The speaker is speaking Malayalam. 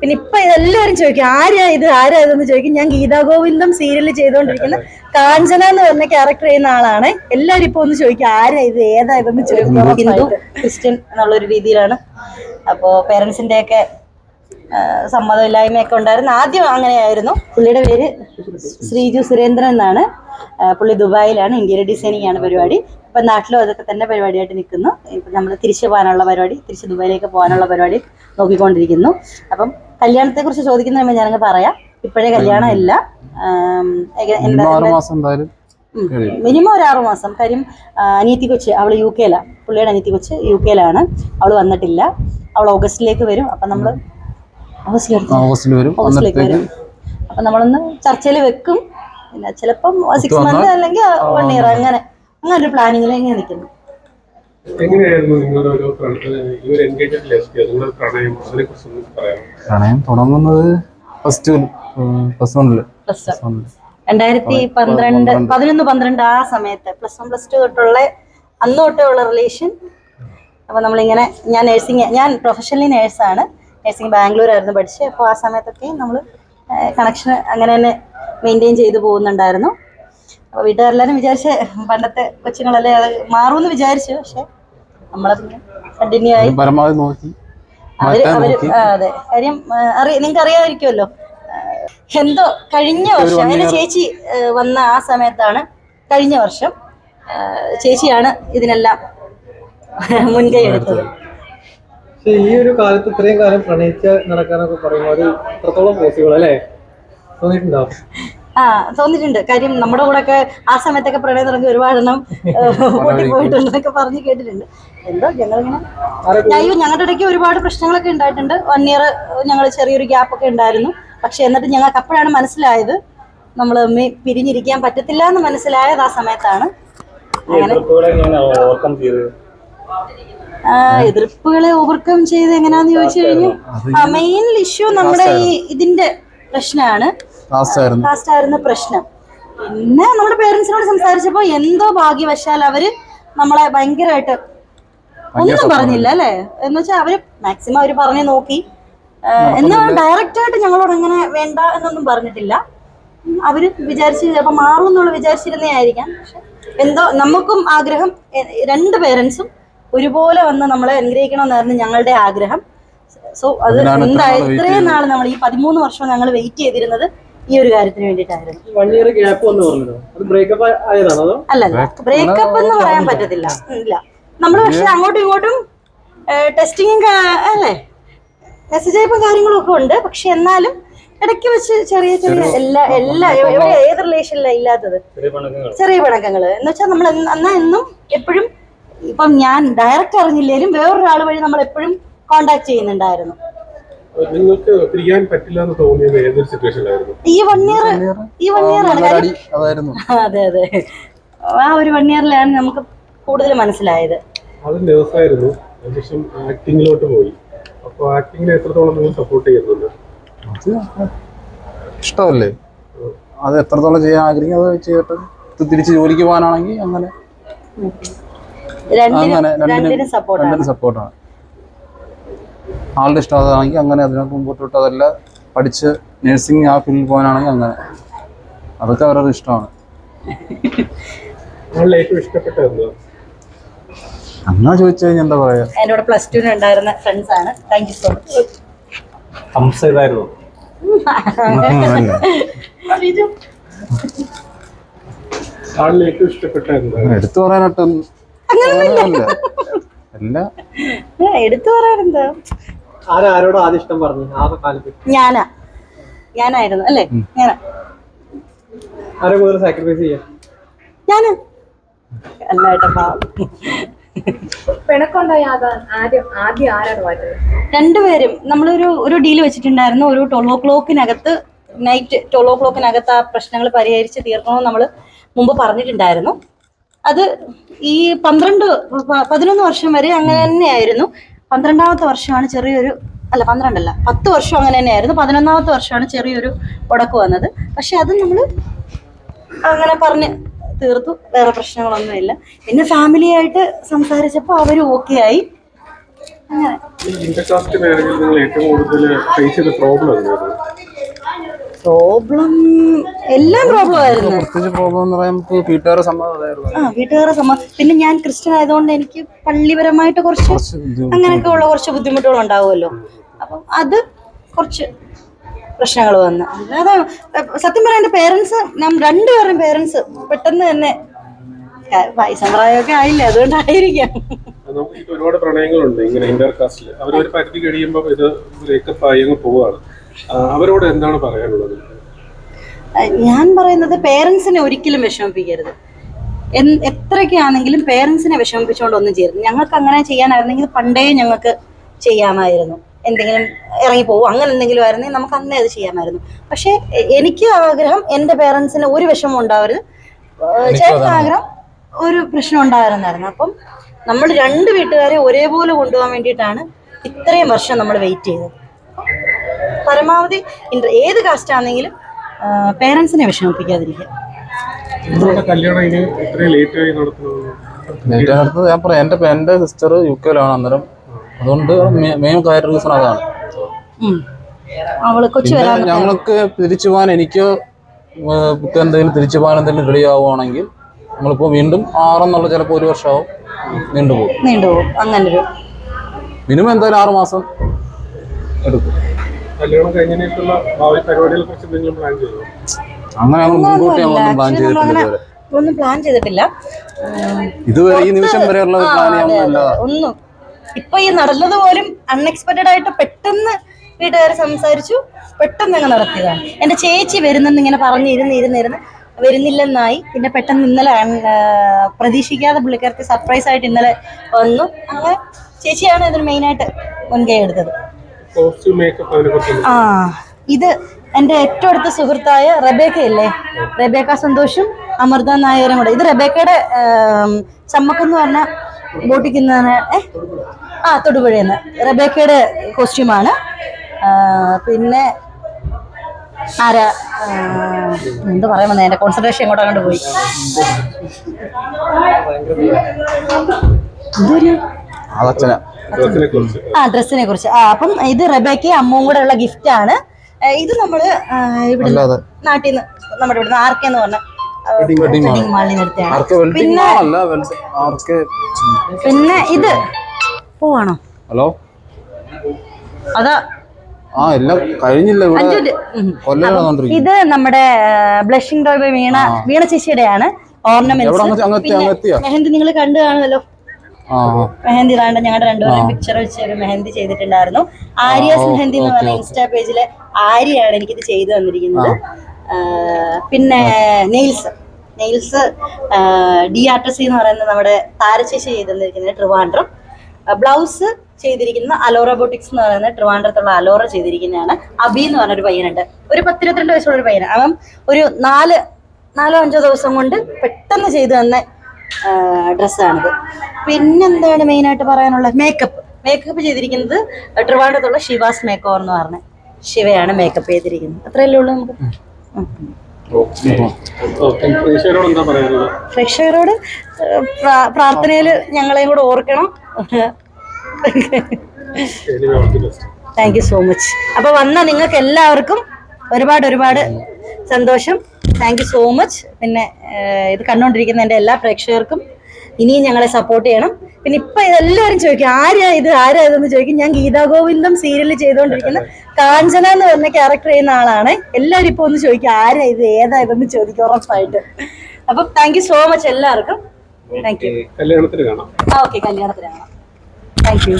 പിന്നെ ഇപ്പൊ എല്ലാവരും ചോദിക്കും ആരാ ഇത് ആരാ ഇതെന്ന് ചോദിക്കും. ഞാൻ ഗീതാ ഗോവിന്ദം സീരിയൽ ചെയ്തുകൊണ്ടിരിക്കുന്ന കാഞ്ചന എന്ന് പറഞ്ഞ ക്യാരക്ടർ ചെയ്യുന്ന ആളാണ്. എല്ലാവരും ഇപ്പൊ ഒന്ന് ചോദിക്കും ആരാ ഇത് ഏതാ ഇതെന്ന് ചോദിക്കും. ഹിന്ദു ക്രിസ്ത്യൻ എന്നുള്ള ഒരു രീതിയിലാണ്. അപ്പോ പേരൻസിന്റെ ഒക്കെ സമ്മതമില്ലായ്മയൊക്കെ ഉണ്ടായിരുന്നു. ആദ്യം അങ്ങനെയായിരുന്നു. പുള്ളിയുടെ പേര് ശ്രീജു സുരേന്ദ്രൻ എന്നാണ്. പുള്ളി ദുബായിലാണ് ഇന്ത്യയിലെ ഡിസൈനിങ് ആണ് പരിപാടി. ഇപ്പം നാട്ടിലും അതൊക്കെ തന്നെ പരിപാടിയായിട്ട് നിൽക്കുന്നു. ഇപ്പം നമ്മൾ തിരിച്ചു പോകാനുള്ള പരിപാടി തിരിച്ച് ദുബായിലേക്ക് പോകാനുള്ള പരിപാടി നോക്കിക്കൊണ്ടിരിക്കുന്നു. അപ്പം കല്യാണത്തെക്കുറിച്ച് ചോദിക്കുന്ന ഞാനങ്ങ് പറയാം. ഇപ്പോഴേ കല്യാണം ഇല്ല മിനിമം. ഒരു ആറു മാസം. കാര്യം അനിയത്തി കൊച്ച് അവൾ യു കെയിലാണ് പുള്ളിയുടെ അനിയത്തി കൊച്ച് യു കെയിലാണ്. അവൾ വന്നിട്ടില്ല. അവൾ ഓഗസ്റ്റിലേക്ക് വരും. അപ്പം നമ്മൾ ഓഗസ്റ്റിലേക്ക് വരും. ഓഗസ്റ്റിലേക്ക് അന്നത്തേക്ക് വരും. അപ്പം നമ്മളൊന്ന് ചർച്ചയിൽ വെക്കും. പിന്നെ ചിലപ്പം സിക്സ് മന്ത് അല്ലെങ്കിൽ വൺ ഇയർ അങ്ങനെ. അങ്ങനെ ഒരു പ്ലാനിങ്ങിൽ ഇങ്ങനെ നിൽക്കുന്നു പ്രണയം? തുടങ്ങുന്നത് ഫസ്റ്റ് പ്ലസ് വണ്ണിൽ രണ്ടായിരത്തി പന്ത്രണ്ട് പതിനൊന്ന് പന്ത്രണ്ട് ആ സമയത്ത് പ്ലസ് വൺ പ്ലസ് ടു തൊട്ടുള്ള അന്ന് തൊട്ടേ ഉള്ള റിലേഷൻ അപ്പോൾ നമ്മളിങ്ങനെ ഞാൻ നേഴ്സിംഗ് ഞാൻ പ്രൊഫഷണലി നേഴ്സാണ് നേഴ്സിംഗ് ബാംഗ്ലൂർ ആയിരുന്നു പഠിച്ചത്. അപ്പോൾ ആ സമയത്തൊക്കെ നമ്മൾ കണക്ഷൻ അങ്ങനെ തന്നെ മെയിന്റെയിൻ ചെയ്തു പോകുന്നുണ്ടായിരുന്നു. അപ്പോൾ വീട്ടുകാരെല്ലാവരും വിചാരിച്ച് പണ്ടത്തെ കൊച്ചുങ്ങളല്ലേ അത് മാറുമെന്ന് വിചാരിച്ചു. പക്ഷെ നമ്മളത് കണ്ടിന്യൂ ആയി. പരമാവധി നോക്കി അവർ അവർ അതെ. കാര്യം അറിയ നിങ്ങൾക്ക് അറിയാമായിരിക്കുമല്ലോ. എന്തോ കഴിഞ്ഞ വർഷം അങ്ങനെ ചേച്ചി വന്ന ആ സമയത്താണ് കഴിഞ്ഞ വർഷം ചേച്ചിയാണ് ഇതിനെല്ലാം മുൻകൈ എടുത്തത്. ഈ ഒരു കാലത്ത് ഇത്രയും കാലം പ്രണയിച്ച് നടക്കാനൊക്കെ പറയുമ്പോൾ അത് എത്രത്തോളം പോസിബിൾ അല്ലേ? തോന്നിയിട്ടുണ്ടോ? ആ തോന്നിയിട്ടുണ്ട്. കാര്യം നമ്മുടെ കൂടെ ഒക്കെ ആ സമയത്തൊക്കെ പ്രണയം തുടങ്ങി ഒരുപാടെണ്ണം പൊട്ടിപ്പോയിട്ടുണ്ടെന്നൊക്കെ പറഞ്ഞ് കേട്ടിട്ടുണ്ട്. എന്തോ ഞങ്ങളിങ്ങനെ അയ്യോ ഞങ്ങളുടെ ഇടയ്ക്ക് ഒരുപാട് പ്രശ്നങ്ങളൊക്കെ ഉണ്ടായിട്ടുണ്ട്. വൺ ഇയർ ഞങ്ങൾ ചെറിയൊരു ഗ്യാപ്പ് ഒക്കെ ഉണ്ടായിരുന്നു. പക്ഷെ എന്നിട്ട് ഞങ്ങൾക്ക് അപ്പോഴാണ് മനസ്സിലായത് നമ്മൾ പിരിഞ്ഞിരിക്കാൻ പറ്റത്തില്ല എന്ന് മനസ്സിലായത് ആ സമയത്താണ്. എതിർപ്പുകളെ ഓവർകം ചെയ്ത് എങ്ങനെയാന്ന് ചോദിച്ചു കഴിഞ്ഞാൽ മെയിൻ ഇഷ്യൂ നമ്മുടെ ഈ ഇതിന്റെ പ്രശ്നമാണ്. കാസ്റ്റ് ആയിരുന്നു. പ്രശ്നം. പിന്നെ നമ്മുടെ പേരൻസിനോട് സംസാരിച്ചപ്പോ എന്തോ ഭാഗ്യവശാൽ അവർ നമ്മളെ ഭയങ്കരമായിട്ട് ഒന്നും പറഞ്ഞില്ല അല്ലെ? എന്ന് വെച്ചാൽ അവർ മാക്സിമം അവർ പറഞ്ഞു നോക്കി. ആ, എന്നാ ഡയറക്റ്റ് ആയിട്ട് ഞങ്ങളോട് അങ്ങനെ വേണ്ട എന്നൊന്നും പറഞ്ഞിട്ടില്ല. അവർ വിചാരിച്ച് അപ്പൊ മാറും എന്നുള്ള വിചാരിച്ചിരുന്നേ ആയിരിക്കാം. പക്ഷെ എന്തോ നമുക്കും ആഗ്രഹം രണ്ട് പേരൻസും ഒരുപോലെ വന്ന് നമ്മളെ അനുഗ്രഹിക്കണമെന്നായിരുന്നു ഞങ്ങളുടെ ആഗ്രഹം. സോ അത് എന്താ ഇത്രയും നാൾ നമ്മൾ ഈ പതിമൂന്ന് വർഷം ഞങ്ങൾ വെയിറ്റ് ചെയ്തിരുന്നത്. ഈ ഒരു കാര്യത്തിന് വേണ്ടിയിട്ടായിരുന്നു വൺ ഇയർ ഗ്യാപ്പ് ബ്രേക്കപ്പ് ആയതാണോ അല്ലല്ല ബ്രേക്കപ്പ് എന്ന് പറയാൻ പറ്റത്തില്ല. ഇല്ല. നമ്മൾ പക്ഷെ അങ്ങോട്ടും ഇങ്ങോട്ടും ടെസ്റ്റിംഗ് അല്ലേ? മെസ്സേജ് അയപ്പും കാര്യങ്ങളും ഒക്കെ ഉണ്ട്. പക്ഷെ എന്നാലും ഇടയ്ക്ക് വെച്ച് ചെറിയ ചെറിയ എല്ലാ എല്ലാ ഏത് റിലേഷനിലാണ് ഇല്ലാത്തത്? ചെറിയ പിണക്കങ്ങൾ. എന്ന് വെച്ചാൽ നമ്മൾ എന്നാ എന്നും എപ്പോഴും ഇപ്പം ഞാൻ ഡയറക്റ്റ് അറിഞ്ഞില്ലേലും വേറൊരാൾ വഴി നമ്മൾ എപ്പോഴും കോണ്ടാക്ട് ചെയ്യുന്നുണ്ടായിരുന്നു. നിങ്ങൾക്ക് പിരിയാൻ പറ്റില്ല എന്ന് തോന്നിയത് ഏതൊരു സിറ്റുവേഷനിലായിരുന്നു ഈ വൺ ഇയർ ഈ വൺ ഇയർ ആണ്. കാര്യം അതായിരുന്നു. അതെ അതെ. ആ ഒരു വൺ ഇയറിലാണ് നമുക്ക് കൂടുതൽ മനസ്സിലായത്. അത് നേഴ്സായിരുന്നു അതിനുശേഷം ആക്ടിങ്ങിലോട്ട് പോയി. അപ്പോൾ ആക്ടിങ്ങിനെ എത്രത്തോളം നിങ്ങൾ സപ്പോർട്ട് ചെയ്യുന്നുണ്ട്? ഇഷ്ടമല്ലേ? അത് എത്രത്തോളം ചെയ്യാൻ ആഗ്രഹിക്കും അത് ചെയ്യട്ടെ ഇത് തിരിച്ച് ജോലിക്ക് പോകാനാണെങ്കിൽ അങ്ങനെ സപ്പോർട്ടാണ് ആളുടെ ഇഷ്ടമാണെങ്കിൽ അങ്ങനെ അതിനകത്ത് മുമ്പോട്ട് വിട്ട് അതല്ല പഠിച്ച് നഴ്സിംഗ് ആ ഫീൽഡിൽ പോകാനാണെങ്കിൽ അങ്ങനെ. അതൊക്കെ അവരുടെ ഇഷ്ടമാണ്. എന്നാ അങ്ങനെ ചോദിച്ചു കഴിഞ്ഞാൽ എന്താ പറയാ? എന്റെ കൂടെ പ്ലസ് ടു ഉണ്ടായിരുന്ന ഫ്രണ്ട്സ് ആണ്. Thank you so much Hamsa ഇതായിരുന്നു ആളിൽ ഏറ്റവും ഇഷ്ടപ്പെട്ട എന്താ എടുത്തു പറയാനായിട്ടൊന്നും അങ്ങനെയല്ല. എടുത്തു പറയാനെന്താ ആരോടും ആദ്യം ഇഷ്ടം പറഞ്ഞു. ആ കാലത്ത് ഞാനാ. ഞാനായിരുന്നു അല്ലേ? ഞാനാ. ആരെ കൂടുതൽ സാക്രിഫൈസ് ചെയ്യാ? ഞാൻ. രണ്ടുപേരും. നമ്മളൊരു ഒരു ഡീൽ വെച്ചിട്ടുണ്ടായിരുന്നു. ഒരു ട്വൽവ് ഓ ക്ലോക്കിനകത്ത് നൈറ്റ് ട്വൽവ് ഓ ക്ലോക്കിനകത്ത് ആ പ്രശ്നങ്ങൾ പരിഹരിച്ച് തീർക്കണമെന്ന് നമ്മൾ മുമ്പ് പറഞ്ഞിട്ടുണ്ടായിരുന്നു. അത് ഈ പന്ത്രണ്ട് പതിനൊന്ന് വർഷം വരെ അങ്ങനെ തന്നെയായിരുന്നു. പന്ത്രണ്ടാമത്തെ വർഷമാണ് ചെറിയൊരു അല്ല പന്ത്രണ്ടല്ല പത്ത് വർഷം അങ്ങനെ തന്നെയായിരുന്നു. പതിനൊന്നാമത്തെ വർഷമാണ് ചെറിയൊരു ഉടക്ക് വന്നത്. പക്ഷെ അത് നമ്മൾ അങ്ങനെ പറഞ്ഞ് തീർത്തു. വേറെ പ്രശ്നങ്ങളൊന്നുമില്ല. പിന്നെ ഫാമിലിയായിട്ട് സംസാരിച്ചപ്പോൾ അവർ ഓക്കെ ആയി. അങ്ങനെ. പ്രോബ്ലം എല്ലാം പ്രോബ്ലം ആയിരുന്നു. പ്രത്യേകിച്ച് പ്രോബ്ലം എന്ന് പറയുമ്പോൾ വീട്ടുകാരെ സമ്മതമായിരുന്നു ആ വീട്ടുകാരെ സമ്മതം. പിന്നെ ഞാൻ ക്രിസ്ത്യൻ ആയതുകൊണ്ട് എനിക്ക് പള്ളിപരമായിട്ട് കുറച്ച് അങ്ങനെയൊക്കെ ഉള്ള കുറച്ച് ബുദ്ധിമുട്ടുകൾ ഉണ്ടാവുമല്ലോ. അപ്പം അത് കുറച്ച് പ്രശ്നങ്ങൾ വന്ന്. അല്ലാതെ സത്യം പറയാൻ എന്റെ പേരൻസ് നാം രണ്ടുപേരും പേരൻസ് പെട്ടെന്ന് തന്നെ വയസ്സാം ആയില്ല? അതുകൊണ്ടായിരിക്കാം. അത് നമുക്ക് ഇപ്പൊ ഒരുപാട് പ്രണയങ്ങളുണ്ട് ഇങ്ങനെ ഇന്റർ കാസ്റ്റിൽ അവർ ഒരു പരിധി കഴിയുമ്പോൾ ഇത് ബ്രേക്കപ്പ് ആയി അങ്ങ് പോവാണ് അവരോട് എന്താണ് പറയാനുള്ളത്? ഞാൻ പറയുന്നത് പേരൻസിനെ ഒരിക്കലും വിഷമിപ്പിക്കരുത്. എത്രയൊക്കെയാണെങ്കിലും പേരൻസിനെ വിഷമിപ്പിച്ചുകൊണ്ട് ഒന്നും ചെയ്യരുത്. ഞങ്ങൾക്ക് അങ്ങനെ ചെയ്യാനായിരുന്നെങ്കിൽ പണ്ടേ ഞങ്ങൾക്ക് ചെയ്യാമായിരുന്നു. എന്തെങ്കിലും ഇറങ്ങി പോകും അങ്ങനെ എന്തെങ്കിലും ആയിരുന്നെങ്കിൽ നമുക്ക് അന്നേ അത് ചെയ്യാമായിരുന്നു. പക്ഷേ എനിക്ക് ആഗ്രഹം എന്റെ പേരൻസിന് ഒരു വിഷമം ഉണ്ടാവരുത്. ചേട്ടൻ ആഗ്രഹം ഒരു പ്രശ്നം ഉണ്ടായിരുന്നായിരുന്നു. അപ്പം നമ്മൾ രണ്ട് വീട്ടുകാരെ ഒരേപോലെ കൊണ്ടുപോകാൻ വേണ്ടിയിട്ടാണ് ഇത്രയും വർഷം നമ്മൾ വെയിറ്റ് ചെയ്തത്. പരമാവധി ഇൻട്ര- ഏത് കാസ്റ്റ് ആണെങ്കിലും പേരൻസിനെ വിഷമിപ്പിക്കാതിരിക്കുക. ഞാൻ പറയാം. എന്റെ എന്റെ സിസ്റ്റർ യു കെയിലാണ് അന്നേരം. അതുകൊണ്ട് മെയിൻ കാര്യം റീസൺ അതാണ്. ഞങ്ങൾക്ക് തിരിച്ചു പോകാൻ എനിക്ക് ബുക്ക് എന്തെങ്കിലും തിരിച്ചു പോകാൻ എന്തെങ്കിലും റെഡി ആവുകയാണെങ്കിൽ നമ്മളിപ്പോൾ വീണ്ടും ആറെന്നുള്ള ചിലപ്പോൾ ഒരു വർഷമാവും. നീണ്ടുപോകും നീണ്ടുപോകും ഒരു മിനിമം എന്തായാലും ആറ് മാസം എടുക്കും. കല്യാണം കഴിഞ്ഞതിനുള്ള ഭാവി പരിപാടികളെ കുറിച്ച് എന്തെങ്കിലും പ്ലാൻ ചെയ്തു? അങ്ങനെ ഞങ്ങൾ മുൻകൂട്ടി. ഞങ്ങളൊന്നും പ്ലാൻ ചെയ്തിട്ടില്ല ഇതുവരെ. ഒന്നും പ്ലാൻ ചെയ്തിട്ടില്ല. ഇതുവരെ ഈ നിമിഷം വരെയുള്ള ആ, പ്ലാൻ അതെ, ഒന്നും. ഇപ്പൊ ഈ നടന്നത് പോലും അൺഎക്സ്പെക്ടഡ് ആയിട്ട് പെട്ടെന്ന് വീട്ടുകാർ സംസാരിച്ചു. പെട്ടെന്ന് അങ്ങ് നടത്തിയതാണ്. എന്റെ ചേച്ചി വരുന്നെന്ന് ഇങ്ങനെ പറഞ്ഞു ഇരുന്ന് ഇരുന്ന് ഇരുന്ന് വരുന്നില്ലെന്നായി. പിന്നെ പെട്ടെന്ന് ഇന്നലെ പ്രതീക്ഷിക്കാതെ പുള്ളിക്കാർക്ക് സർപ്രൈസ് ആയിട്ട് ഇന്നലെ വന്നു. അങ്ങനെ ചേച്ചിയാണ് ഇതിന് മെയിനായിട്ട് മുൻകൈ എടുത്തത്. ആ ഇത് എന്റെ ഏറ്റവും അടുത്ത സുഹൃത്തായ റബേക്ക ഇല്ലേ റബേക്ക സന്തോഷും അമൃത നായരും കൂടെ. ഇത് റബേക്കയുടെ ചമ്മക്കെന്ന് പറഞ്ഞ ബോട്ടിക്കുന്നതാണ് ഏ? ആ തൊടുപുഴയെന്ന് റബേക്കയുടെ കോസ്റ്റ്യൂമാണ് പിന്നെ ആരാ? എന്ത് പറയാൻ വന്നേ? എന്റെ കോൺസെൻട്രേഷൻ എങ്ങോട്ട് അങ്ങോട്ട് പോയി. കുറിച്ച് ആ ഡ്രസ്സിനെ കുറിച്ച്. ആ അപ്പം ഇത് റബേക്ക് അമ്മും കൂടെ ഉള്ള ഗിഫ്റ്റ് ആണ്. ഇത് നമ്മൾ ഇവിടെ നാട്ടിൽ നിന്ന് നമ്മുടെ ഇവിടെ ആർക്കെന്ന് പറഞ്ഞ പിന്നെ പിന്നെ ഇത് പോവാണോ? ഹലോ? അതാ. ആ എല്ലാം കഴിഞ്ഞില്ല ഇവിടെ. ഇത് നമ്മുടെ ബ്ലഷിംഗ് ടോയ് വീണ വീണ ചേച്ചിയുടെയാണ്. ഓർണമെന്റ് ഓർണമെന്റ്സ് മെഹന്തി നിങ്ങൾ കണ്ടു കാണുമല്ലോ. മെഹന്തി ഇതാണ്ട് ഞങ്ങളുടെ രണ്ടുപേരും പിക്ചർ വെച്ച് ഒരു മെഹന്തി ചെയ്തിട്ടുണ്ടായിരുന്നു. ആര്യാസ് മെഹന്തി എന്ന് പറഞ്ഞ ഇൻസ്റ്റാ പേജിലെ ആര്യയാണ് എനിക്കിത് ചെയ്തു തന്നിരിക്കുന്നത്. പിന്നെ നെയിൽസ്. നെയിൽസ് ഡി ആർട്ടസി എന്ന് പറയുന്നത് നമ്മുടെ താരശേഷി ചെയ്തു തന്നിരിക്കുന്നത് ട്രിവാൻഡ്രം ബ്ലൗസ് ചെയ്തിരിക്കുന്ന അലോറ ബോട്ടിക്സ് എന്ന് പറയുന്നത് ട്രിവാൻഡ്രത്തുള്ള അലോറ ചെയ്തിരിക്കുന്നതാണ്. അബി എന്ന് പറഞ്ഞൊരു പയ്യനുണ്ട്. ഒരു പത്തിരുപത്തിരണ്ട് വയസ്സുള്ള ഒരു പയ്യനാണ്. അവൻ ഒരു നാല് നാലോ അഞ്ചോ ദിവസം കൊണ്ട് പെട്ടെന്ന് ചെയ്തു തന്ന ഡ്രസ്സാണിത്. പിന്നെന്താണ് മെയിനായിട്ട് പറയാനുള്ളത്? മേക്കപ്പ്. മേക്കപ്പ് ചെയ്തിരിക്കുന്നത് ട്രിവാൻഡ്രത്തുള്ള ശിവാസ് മേക്കോർ എന്ന് പറഞ്ഞ ശിവയാണ് മേക്കപ്പ് ചെയ്തിരിക്കുന്നത്. അത്രയല്ലേ ഉള്ളൂ നമുക്ക്? പ്രേക്ഷകരോട് പ്രാർത്ഥനയിൽ ഞങ്ങളെയും കൂടെ ഓർക്കണം. Thank you so much. അപ്പൊ വന്ന നിങ്ങൾക്ക് എല്ലാവർക്കും ഒരുപാട് ഒരുപാട് സന്തോഷം. Thank you so much. പിന്നെ ഇത് കണ്ടുകൊണ്ടിരിക്കുന്ന എന്റെ എല്ലാ പ്രേക്ഷകർക്കും ഇനിയും ഞങ്ങളെ സപ്പോർട്ട് ചെയ്യണം. പിന്നെ ഇപ്പൊ എല്ലാവരും ചോദിക്കും ആരാ ഇത്? ആരാ ഇതെന്ന് ചോദിക്കും. ഞാൻ ഗീതാ ഗോവിന്ദം സീരിയൽ ചെയ്തുകൊണ്ടിരിക്കുന്ന കാഞ്ചന എന്ന് പറഞ്ഞ ക്യാരക്ടർ ചെയ്യുന്ന ആളാണ്. എല്ലാവരും ഇപ്പൊ ഒന്ന് ചോദിക്കും ആരാ ഇത്? ഏതാ ഇതെന്ന് ചോദിക്കും ഉറപ്പായിട്ട്. അപ്പൊ താങ്ക് യു സോ മച്ച് എല്ലാവർക്കും. താങ്ക് യു കല്യാണത്തിന് കാണാം. ആ ഓക്കെ കാണാം. Thank you